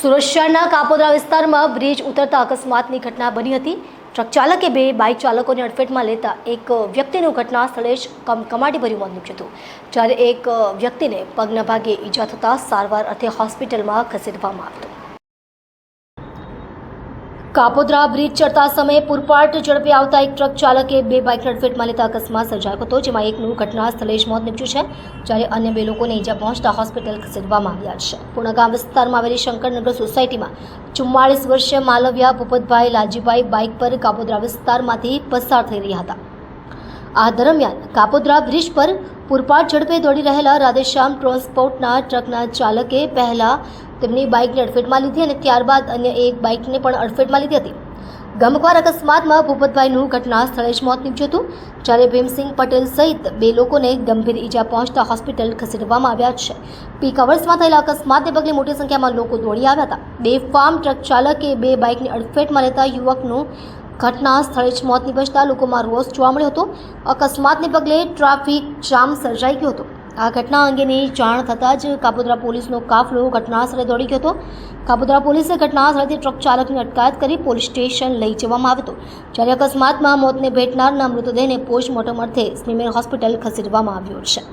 સુરત શહેરના કાપોદ્રા વિસ્તારમાં બ્રિજ ઉતરતા અકસ્માતની ઘટના બની હતી. ટ્રક ચાલકે બે બાઇક ચાલકોને અડફેટમાં લેતા એક વ્યક્તિનું ઘટના સ્થળે જ કમકમાટીભર્યું મોત નીપજ્યું હતું. જ્યારે એક વ્યક્તિને પગના ભાગે ઈજા થતાં સારવાર અર્થે હોસ્પિટલમાં ખસેડવામાં આવ્યો કાપોદ્રા બ્રિજ ચડતા સમયે પૂરપાટ ઝડપે આવતા એક ટ્રક ચાલકે બે બાઇક રડફેટમાં લેતા અકસ્માત સર્જાયો હતો, જેમાં એકનું ઘટના સ્થળે જ મોત નીપજ્યું છે, જ્યારે અન્ય બે લોકોને ઈજા પહોંચતા હોસ્પિટલ ખસેડવામાં આવ્યા છે. પૂર્ણગામ વિસ્તારમાં આવેલી શંકરનગર સોસાયટીમાં ચુમ્માળીસ વર્ષીય માલવ્યા ભૂપતભાઈ લાલજીભાઈ બાઇક પર કાપોદ્રા વિસ્તારમાંથી પસાર થઈ રહ્યા હતા. આ દરમિયાન કાપોદ્રા બ્રિજ પર પૂરપાટ ઝડપે દોડી રહેલા રાધેશ્યામ ટ્રાન્સપોર્ટના ટ્રકના ચાલકે પહેલા તેમની બાઇકને અડફેટમાં લીધી અને ત્યારબાદ અન્ય એક બાઇકને પણ અડફેટમાં લીધી હતી. ગમખ્વાર અકસ્માતમાં ભૂપતભાઈનું ઘટના સ્થળે જ મોત નીપજ્યું હતું, જ્યારે ભીમસિંહ પટેલ સહિત બે લોકોને ગંભીર ઈજા પહોંચતા હોસ્પિટલ ખસેડવામાં આવ્યા છે. પીક અવર્સમાં થયેલા અકસ્માતને પગલે મોટી સંખ્યામાં લોકો દોડી આવ્યા હતા. બે ફાર્મ ટ્રક ચાલકે બે બાઇકને અડફેટમાં લેતા યુવકનું ઘટના સ્થળે જ મોત નિપજતા લોકોમાં રોષ જોવા મળ્યો હતો. અકસ્માતને પગલે ટ્રાફિક જામ સર્જાઈ ગયો હતો. આ ઘટના અંગેની જાણ થતાં જ કાપોદ્રા પોલીસનો કાફલો ઘટનાસ્થળે દોડી ગયો હતો. કાપોદ્રા પોલીસે ઘટનાસ્થળેથી ટ્રક ચાલકની અટકાયત કરી પોલીસ સ્ટેશન લઈ જવામાં આવ્યો હતો. જ્યારે અકસ્માતમાં મોતને ભેટનારના મૃતદેહને પોસ્ટમોર્ટમ અર્થે સ્મીમેર હોસ્પિટલ ખસેડવામાં આવ્યો છે.